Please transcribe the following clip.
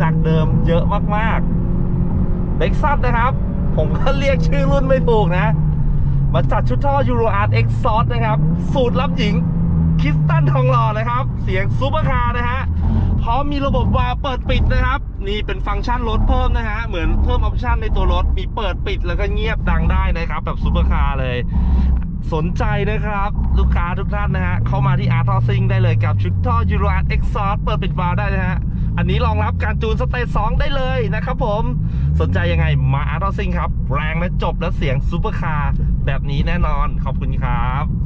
จากเดิมเยอะมากๆเล็กซัสนะครับ ผมก็เรียกชื่อรุ่นไม่ถูกนะ มาจัดชุดท่อ Euro Art X s o u r c e นะครับ สูตรลับหญิงคริสตันทองหล่อนะครับ เสียงซูเปอร์คาร์นะฮะพร้อมมีระบบวาล์วเปิดปิดนะครับ นี่เป็นฟังก์ชันรถเพิ่มนะฮะ เหมือนเพิ่มออปชันในตัวรถ มีเปิดปิดแล้วก็เงียบดังได้นะครับ แบบซูเปอร์คาร์เลย สนใจนะครับ ลูกค้าทุกท่านนะฮะ เข้ามาที่ Art t o Sing ได้เลยกับชุดท่อ Euro Art X s o u r c e เปิดปิดวาล์วได้นะฮะ อันนี้รองรับการจูนสเตจ2ได้เลยนะครับผมสนใจยังไงมาอาร์ตซิงครับ แรงและจบและเสียงซูเปอร์คาร์แบบนี้แน่นอนขอบคุณครับ